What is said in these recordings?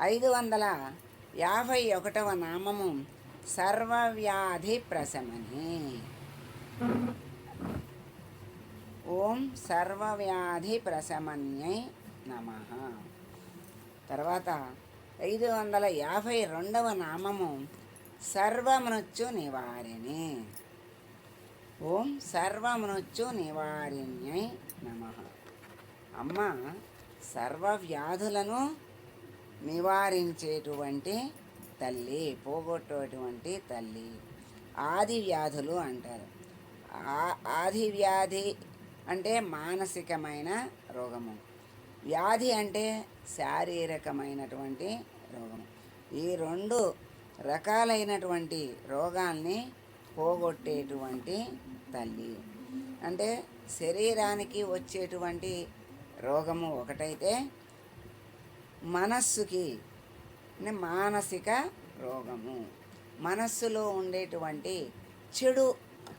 ఐదు వందల యాభై ఒకటవ నామము సర్వవ్యాధి ప్రశమని. ఓం సర్వవ్యాధి ప్రశమన్యై నమ. తర్వాత ఐదు వందల యాభై రెండవ నామము సర్వమృత్యు నివారిణి. ఓం సర్వమృత్యు నివారిణ్యై నమ. అమ్మ సర్వ వ్యాధులను నివారించేటువంటి తల్లి పోగొట్టేటువంటి తల్లి. ఆది వ్యాధులు అంటారు. ఆ- ఆది వ్యాధి అంటే మానసికమైన రోగము. వ్యాధి అంటే శారీరకమైనటువంటి రోగము. ఈ రెండు రకాలైనటువంటి రోగాల్ని పోగొట్టేటువంటి తల్లి. అంటే శరీరానికి వచ్చేటువంటి రోగము ఒకటైతే మనస్సుకి మానసిక రోగము. మనస్సులో ఉండేటువంటి చెడు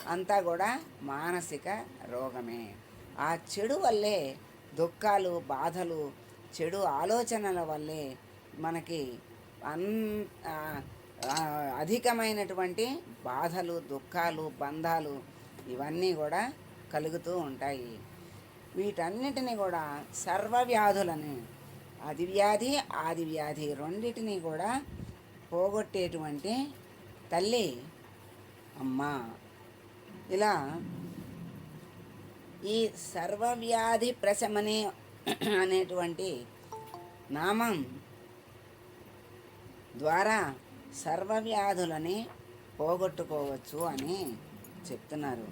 అంతా కూడా మానసిక రోగమే. ఆ చెడు వల్లే దుఃఖాలు బాధలు చెడు ఆలోచనల వల్లే మనకి అన్ అధికమైనటువంటి బాధలు దుఃఖాలు బంధాలు ఇవన్నీ కూడా కలుగుతూ ఉంటాయి. వీటన్నిటిని కూడా సర్వవ్యాధులని అది వ్యాధి ఆది వ్యాధి కూడా పోగొట్టేటువంటి తల్లి అమ్మ. ఇలా ఈ సర్వవ్యాధి ప్రశమని అనేటువంటి నామం ద్వారా సర్వవ్యాధులని పోగొట్టుకోవచ్చు అని చెప్తున్నారు.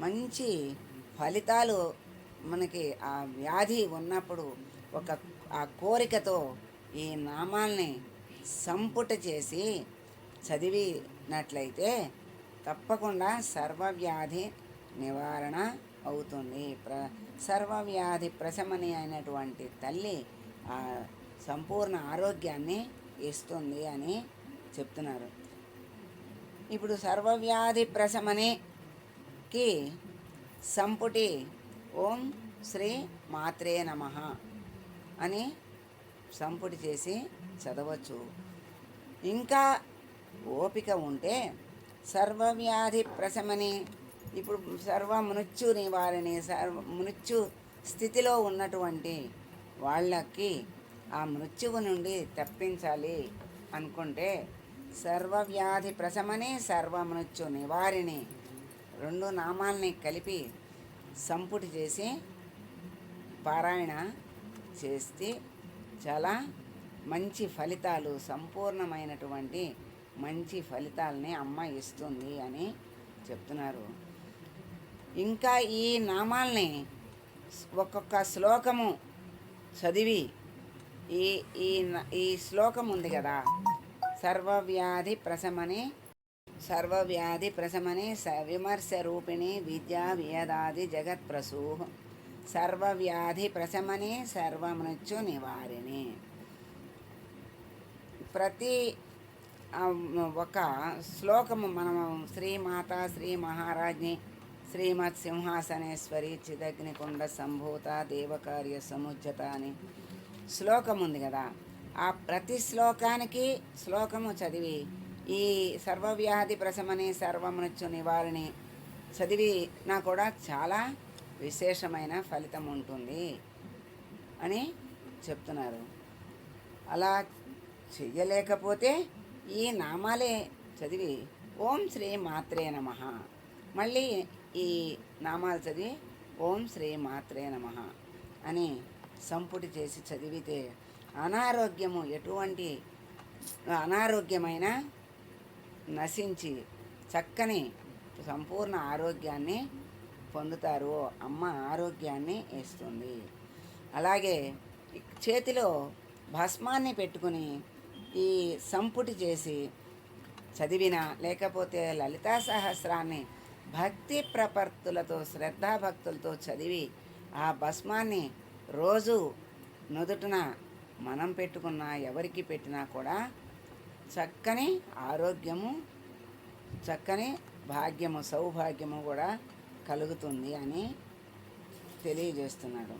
మంచి ఫలితాలు మనకి ఆ వ్యాధి ఉన్నప్పుడు ఒక ఆ కోరికతో ఈ నామాల్ని సంపుట చేసి చదివినట్లయితే తప్పకుండా సర్వవ్యాధి నివారణ అవుతుంది. ప్ర సర్వవ్యాధి ప్రశమని అయినటువంటి తల్లి ఆ సంపూర్ణ ఆరోగ్యాన్ని ఇస్తుంది అని చెప్తున్నారు. ఇప్పుడు సర్వవ్యాధి ప్రశమనికి సంపుటి ఓం శ్రీ మాత్రే నమ. అని సంపుటి చేసి చదవచ్చు. ఇంకా ఓపిక ఉంటే సర్వవ్యాధి ప్రశమని ఇప్పుడు సర్వ మృత్యు నివారణి సర్వ మృత్యు స్థితిలో ఉన్నటువంటి వాళ్ళకి ఆ మృత్యువు నుండి తప్పించాలి అనుకుంటే సర్వవ్యాధి ప్రశమని సర్వ మృత్యు నివారిణి రెండు నామాల్ని కలిపి సంపుటి చేసి పారాయణ చేస్తే చాలా మంచి ఫలితాలు సంపూర్ణమైనటువంటి మంచి ఫలితాలని అమ్మ ఇస్తుంది అని చెప్తున్నారు. ఇంకా ఈ నామాల్ని ఒక్కొక్క శ్లోకము చదివి ఈ ఈ ఈ శ్లోకం ఉంది కదా సర్వవ్యాధి ప్రశమని సర్వవ్యాధి ప్రశమని స విమర్శ రూపిణి విద్యా వేదాది జగత్ప్రసూ సర్వవ్యాధి ప్రశమని సర్వమృత్యు నివారిణి. ప్రతి ఒక శ్లోకము మనము శ్రీమాత శ్రీ మహారాజ్ని శ్రీమత్ సింహాసనేశ్వరి చిదగ్నికుండ సంభూత దేవకార్య సముజ్జత అని శ్లోకం ఉంది కదా. ఆ ప్రతి శ్లోకానికి శ్లోకము చదివి ఈ సర్వవ్యాధి ప్రశమని సర్వమృత్యు చదివి నా కూడా చాలా విశేషమైన ఫలితం ఉంటుంది అని చెప్తున్నారు. అలా చెయ్యలేకపోతే ఈ నామాలే చదివి ఓం శ్రీ మాత్రే నమ. మళ్ళీ ఈ నామాలు చదివి ఓం శ్రీ మాత్రే నమ అని సంపుటి చేసి చదివితే అనారోగ్యము ఎటువంటి అనారోగ్యమైన నశించి చక్కని సంపూర్ణ ఆరోగ్యాన్ని పొందుతారు అమ్మ ఆరోగ్యాన్ని ఇస్తుంది. అలాగే చేతిలో భస్మాన్ని పెట్టుకుని ఈ సంపుటి చేసి చదివిన లేకపోతే లలితా సహస్రాన్ని భక్తి ప్రపత్తులతో శ్రద్ధాభక్తులతో చదివి ఆ భస్మాన్ని రోజు నుదుటిన మనం పెట్టుకున్న ఎవరికి పెట్టినా కూడా చక్కని ఆరోగ్యము చక్కని భాగ్యము సౌభాగ్యము కూడా కలుగుతుంది అని తెలియజేస్తున్నాడు.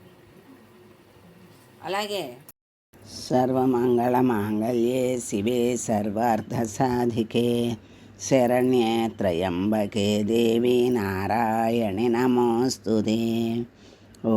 అలాగే సర్వమంగళమాంగళ్యే శివే సర్వార్థసాధికే శరణ్యే త్రయంబకే దేవి నారాయణి నమోస్తుదే ఓ.